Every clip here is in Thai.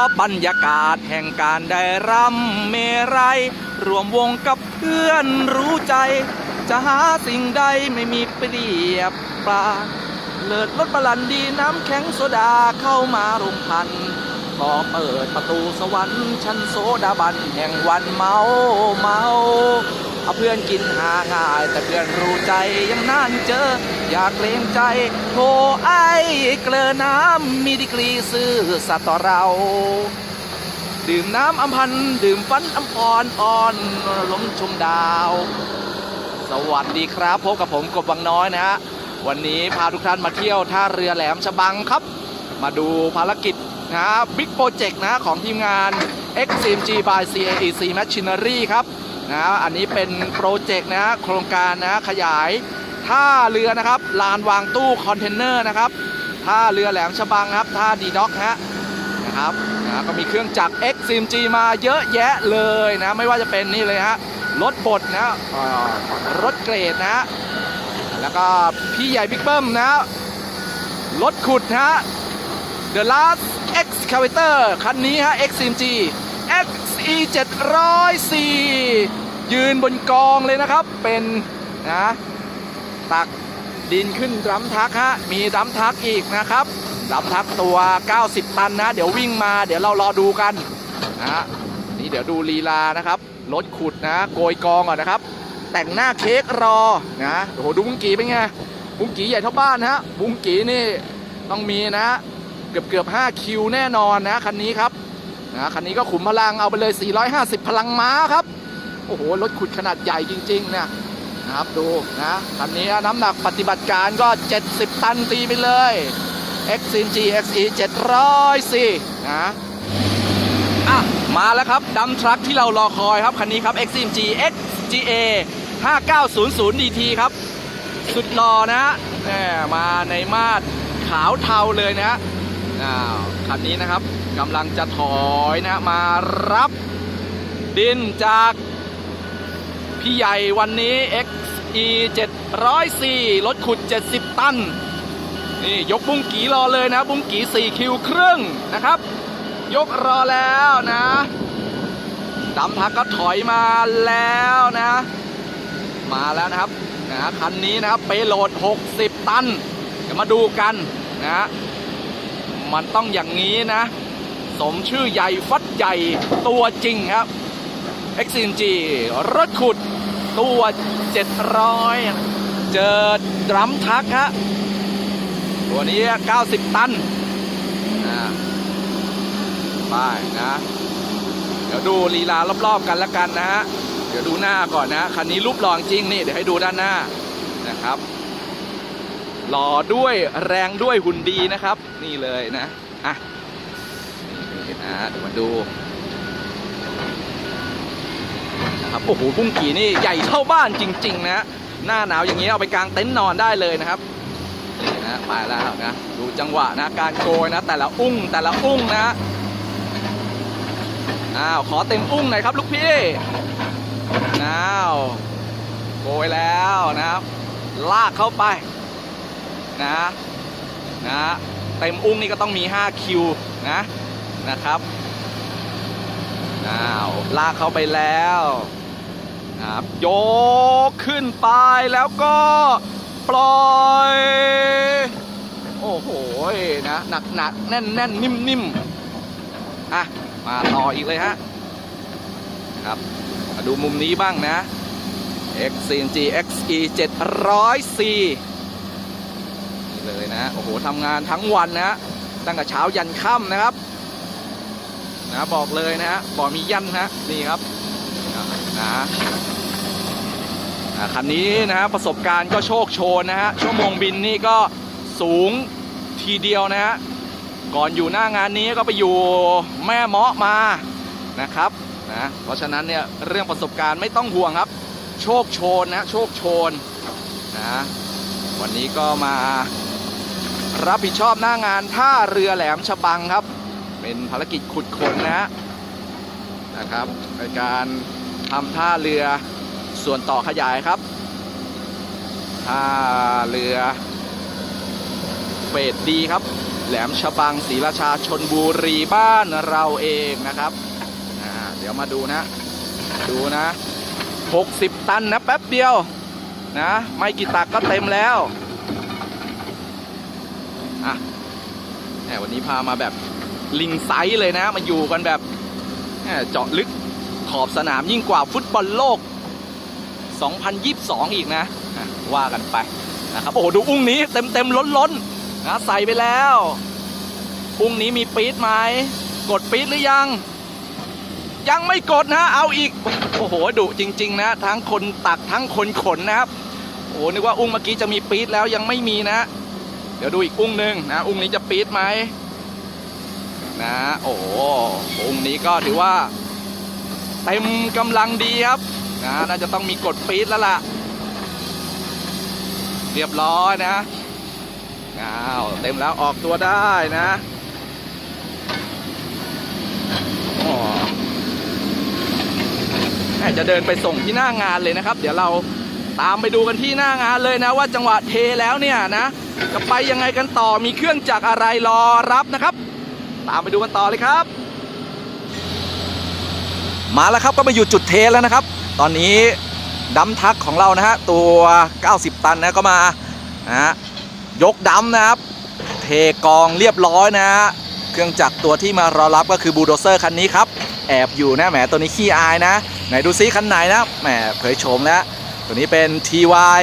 อบบรรยากาศแห่งการได้รำเมรัยรวมวงกับเพื่อนรู้ใจ จะหาสิ่งใดไม่มีเปรียบปราเลิศรถบาลันดีน้ำแข็งโซดาเข้ามารุมพันพอเปิดประตูสวรรค์ชั้นโซดาบันแห่งวันเมาเมา เอาเพื่อนกินหาง่าย แต่เพื่อนรู้ใจยังนั่นเจอ อยากเกรงใจโทไอเกลือน้ำมีดีกรีซื่อสัตว์ต่อเรา ดื่มน้ำอัมพันดื่มฟันอัมพรอ่อนล้มชมดาว สวัสดีครับพบกับผมกบวังน้อยนะฮะวันนี้พาทุกท่านมาเที่ยวท่าเรือแหลมฉบังครับ มาดูภารกิจนะบิ๊กโปรเจกต์นะของทีมงาน x m g by CAEC Machinery ครับ นะอันนี้เป็นโปรเจกต์นะโครงการนะขยายท่าเรือนะครับลานวางตู้คอนเทนเนอร์นะครับท่าเรือแหลมฉบังครับท่าดีด็อกฮะนะครับนะก็มีเครื่องจักร XCMG มาเยอะแยะเลยนะไม่ว่าจะเป็นนี่เลยฮะรถบดนะรถเกรดนะแล้วก็พี่ใหญ่บิ๊กเบิ้มนะรถขุดนะ The Last Excavator คันนี้ฮะ XCMG E 704ยืนบนกองเลยนะครับ เป็นนะตักดินขึ้นดัมทักฮะ มีดัมทักอีกนะครับดัมทักตัว 90 ตันนะ เดี๋ยววิ่งมา เดี๋ยวเรารอดูกันนะนี่เดี๋ยวดูลีลานะครับ รถขุดนะ โกยกองก่อนนะครับ แต่งหน้าเค้กรอนะโอ้โหดูบุ้งกีเป็นไง บุ้งกีใหญ่เท่าบ้านนะฮะ บุ้งกีนี่ต้องมีนะ เกือบเกือบ5คิวแน่นอนนะคันนี้ครับ นะคันนี้ก็ขุมพลังเอาไปเลย 450 พลังม้าครับ โอ้โห รถขุดขนาดใหญ่จริงๆนะนะครับดูนะคันนี้น้ำหนักปฏิบัติการก็ 70 ตันตีไปเลย XCG XE 704นะอะมาแล้วครับดัมทรัคที่เรารอคอยครับ คันนี้ครับ XCG XGA 5900 DT ครับ สุดหล่อนะฮะมาในมาดขาวเทาเลยนะฮะคันนี้นะครับ กำลังจะถอยนะมารับดินจากพี่ใหญ่วันนี้ XE 704รถขุด 70 ตัน นี่ยกบุ้งกีรอเลยนะ บุ้งกี4คิวครึ่งนะครับ ยกรอแล้วนะดำทักก็ถอยมาแล้วนะ มาแล้วนะครับนะคันนี้นะครับเปโหลด 60 ตันเดี๋ยวมาดูกันนะมันต้องอย่างนี้นะ สมชื่อใหญ่ฟัดใหญ่ตัวจริงครับ XCG รถขุดตัว 700 เจอดรัมทักฮะตัวนี้ 90 ตันนะไปนะ เดี๋ยวดูลีลารอบๆกันละกันนะฮะ เดี๋ยวดูหน้าก่อนนะ คันนี้รูปหล่อจริงนี่ เดี๋ยวให้ดูด้านหน้านะครับหล่อด้วยแรงด้วยหุ่นดีนะครับ นี่เลยนะ อะ นี่นะเดี๋ยวมาดูนะครับโอ้โหบุ้งกี่นี่ใหญ่เท่าบ้านจริง ๆ นะ หน้าหนาวอย่างนี้เอาไปกางเต็นท์นอนได้เลยนะครับนี่นะไปแล้วนะดูจังหวะนะการโกยนะ แต่ละอุ้งแต่ละอุ้งนะอ้าวขอเต็มอุ้งหน่อยครับลูกพี่อ้าวโกยแล้วนะครับ ลากเข้าไปนะนะเต็มอุ้งนี่ก็ต้องมี 5 คิวนะ นะครับอ้าวลากเข้าไปแล้วครับโยกขึ้นไปแล้วก็ปล่อยโอ้โหนะหนักหนักแน่นแน่นนิ่มนิ่มอะมาต่ออีกเลยฮะครับมาดูมุมนี้บ้างนะ XCG XE 704นี่เลยนะ โอ้โหทำงานทั้งวันนะ ตั้งแต่เช้ายันค่ำนะครับ นะบอกเลยนะฮะบอกมียันนะนี่ครับนะคันนี้นะฮะประสบการณ์ก็โชคโชนนะฮะชั่วโมงบินนี่ก็สูงทีเดียวนะฮะก่อนอยู่หน้างานนี้ก็ไปอยู่แม่เมาะมานะครับนะเพราะฉะนั้นเนี่ยเรื่องประสบการณ์ไม่ต้องห่วงครับ โชคโชนนะโชคโชนนะวันนี้ก็มารับผิดชอบหน้างานท่าเรือแหลมฉบังครับ เป็นภารกิจขุดขนนะนะครับในการทำท่าเรือส่วนต่อขยายครับท่าเรือเฟสดีครับ แหลมฉบังศรีราชาชนบุรีบ้านเราเองนะครับเดี๋ยวมาดูนะ ดูนะ 60 ตันนะแป๊บเดียวนะ ไม่กี่ตักก็เต็มแล้วอะแหมวันนี้พามาแบบ ลิงไซส์เลยนะ มาอยู่กันแบบเจาะลึกขอบสนามยิ่งกว่าฟุตบอลโลก 2022 อีกนะ ว่ากันไปนะครับ โอ้ดูอุ้งนี้เต็มเต็มล้นล้นนะใส่ไปแล้วอุ้งนี้มีปี๊ดไหมกดปี๊ดหรือยัง ยังไม่กดนะ เอาอีก โอ้โหดุจริง ๆ นะ ทั้งคนตักทั้งคนขนนะครับโอ้โหนึกว่าอุ้งเมื่อกี้จะมีปี๊ดแล้วยังไม่มีนะ เดี๋ยวดูอีกอุ้งหนึ่งนะ อุ้งนี้จะปี๊ดไหม นะโอ้องนี้ก็ถือว่าเต็มกำลังดีครับนะน่าจะต้องมีกดปี๊ดแล้วล่ะ เรียบร้อยนะอ้าวเต็มแล้วออกตัวได้นะอ๋อแม่จะเดินไปส่งที่หน้างานเลยนะครับ เดี๋ยวเราตามไปดูกันที่หน้างานเลยนะ ว่าจังหวะเทแล้วเนี่ยนะ จะไปยังไงกันต่อมีเครื่องจักรอะไรรอรับนะครับ ตามไปดูกันต่อเลยครับ มาแล้วครับก็มาอยู่จุดเทแล้วนะครับ ตอนนี้ดัมทักของเรานะฮะตัว 90 ตันนะก็มานะฮะยกดัมนะครับ เทกองเรียบร้อยนะฮะเครื่องจักรตัวที่มารอรับก็คือบูโดเซอร์คันนี้ครับแอบอยู่นะแหมตัวนี้ขี้อายนะ ไหนดูซิคันไหนนะแหมเผยโฉมแล้ว ตัวนี้เป็น TY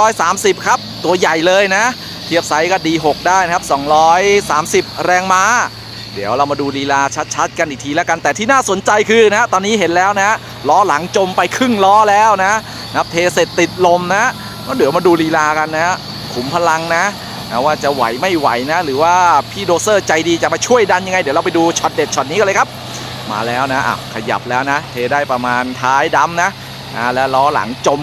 230 ครับ ตัวใหญ่เลยนะ เทียบไซส์ก็ D6 ได้นะครับ 230 แรงม้า เดี๋ยวเรามาดูลีลาชัดๆ กันอีกทีแล้วกันแต่ที่น่าสนใจคือนะตอนนี้เห็นแล้วนะล้อหลังจมไปครึ่งล้อแล้วนะนับเทเสร็จติดลมนะก็เดี๋ยวมาดูลีลากันนะขุมพลังนะนะว่าจะไหวไม่ไหวนะ หรือว่าพี่โดเซอร์ใจดีจะมาช่วยดันยังไง เดี๋ยวเราไปดูช็อตเด็ดช็อตนี้กันเลยครับ มาแล้วนะอะขยับแล้วนะ เทได้ประมาณท้ายดำนะอ่าแล้วล้อหลังจม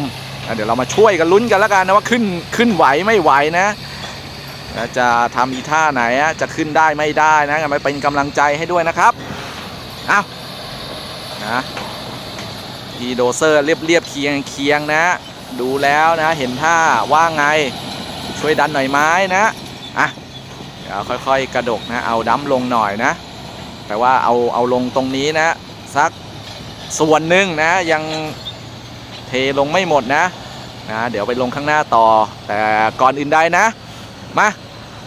เดี๋ยวเรามาช่วยกันลุ้นกันแล้วกันนะว่าขึ้นขึ้นไหวไม่ไหวนะ จะทำอีท่าไหนอะจะขึ้นได้ไม่ได้นะกันไปเป็นกำลังใจให้ด้วยนะครับเอ้านะพีโดเซอร์เรียบเรียบเคียงเคียงนะ ดูแล้วนะ เห็นท่าว่าไงช่วยดันหน่อยไม้นะอะเดี๋ยวค่อยๆกระดกนะ เอาดั้มลงหน่อยนะ แต่ว่าเอาเอาลงตรงนี้นะ สักส่วนหนึ่งนะยังเทลงไม่หมดนะนะ เดี๋ยวไปลงข้างหน้าต่อ แต่ก่อนอื่นใดนะ มา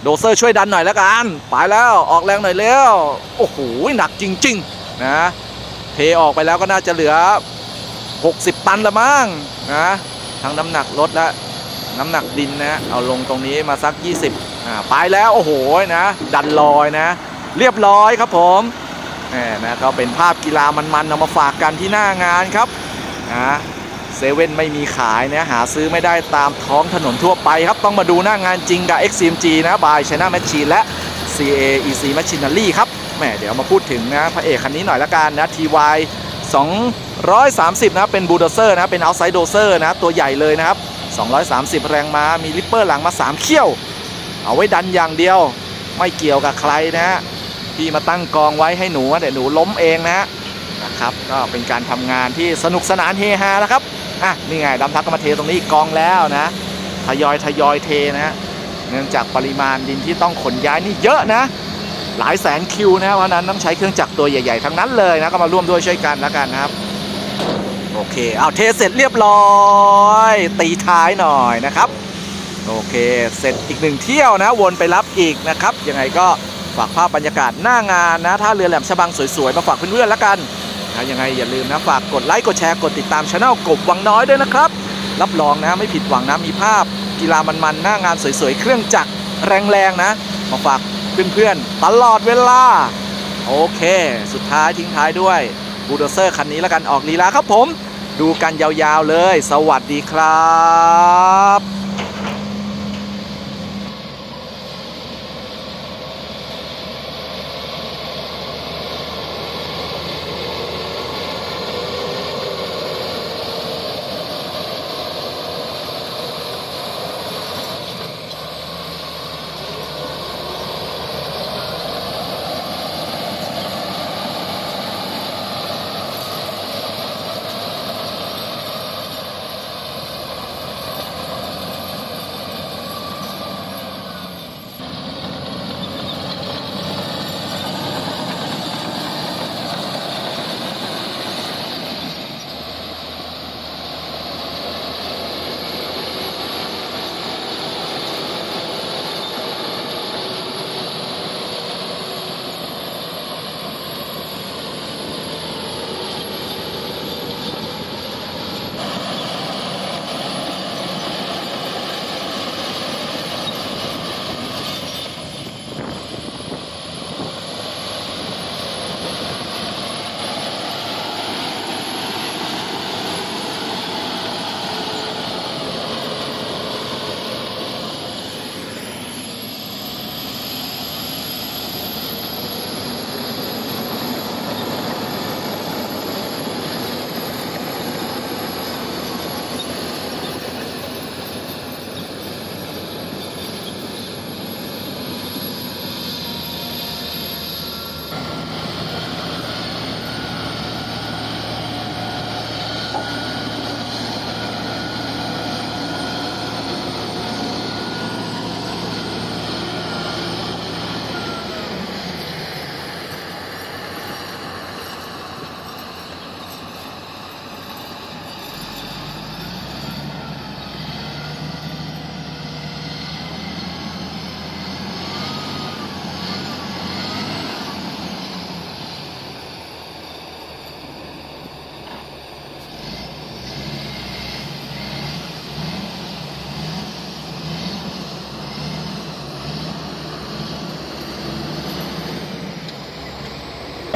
โดเซอร์ช่วยดันหน่อยแล้วกันไปแล้วออกแรงหน่อยเร็วโอ้โหหนักจริงๆนะเทออกไปแล้วก็น่าจะเหลือ 60 ตันละมั้งนะทั้งน้ำหนักรถและน้ำหนักดินนะเอาลงตรงนี้มาสัก 20อ่าไปแล้วโอ้โหนะ ดันลอยนะ เรียบร้อยครับผมแหมนะก็เป็นภาพกีฬามันๆเอามาฝากกันที่หน้างานครับนะ เซเว่นไม่มีขายนะหาซื้อไม่ได้ตามท้องถนนทั่วไปครับ ต้องมาดูหน้างานจริงกับ XCMG นะบาย China Machine และ CAEC Machinery ครับแหมเดี๋ยวมาพูดถึงนะพระเอกคันนี้หน่อยละกันนะ TY 230 นะเป็นบูลโดเซอร์นะเป็น outside dozer นะตัวใหญ่เลยนะครับ 230 แรงม้ามีลิปเปอร์หลังมา 3 เขี้ยว เอาไว้ดันอย่างเดียว ไม่เกี่ยวกับใครนะฮะพี่มาตั้งกองไว้ให้หนูเดี๋ยวหนูล้มเองนะนะครับก็เป็นการทำงานที่สนุกสนานเฮฮาแล้วครับ อะนี่ไงดำทักก็มาเทตรงนี้กองแล้วนะทยอยทยอยเทนะเนื่องจากปริมาณดินที่ต้องขนย้ายนี่เยอะนะ หลายแสนคิวนะเพราะฉะนั้นต้องใช้เครื่องจักรตัวใหญ่ๆทั้งนั้นเลยนะก็มาร่วมด้วยช่วยกันแล้วกันนะครับโอเคเอาเทเสร็จเรียบร้อย ตีท้ายหน่อยนะครับ โอเคเสร็จอีกหนึ่งเที่ยวนะ วนไปรับอีกนะครับยังไงก็ฝากภาพบรรยากาศหน้างานนะท่าเรือแหลมฉบังสวยๆมาฝากเพื่อนๆแล้วกัน นะยังไงอย่าลืมนะฝากกดไลค์กดแชร์กดติดตามช anel กบวังน้อยด้วยนะครับ รับรองนะไม่ผิดหวังนะมีภาพกีฬามันๆหน้างานสวยๆ เครื่องจักรแรงๆนะ มาฝากเพื่อนๆ ตลอดเวลา โอเค สุดท้ายทิ้งท้ายด้วยบูโดเซอร์คันนี้แล้วกันออกลีลาครับผม ดูกันยาวๆเลย สวัสดีครับ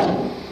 Amen.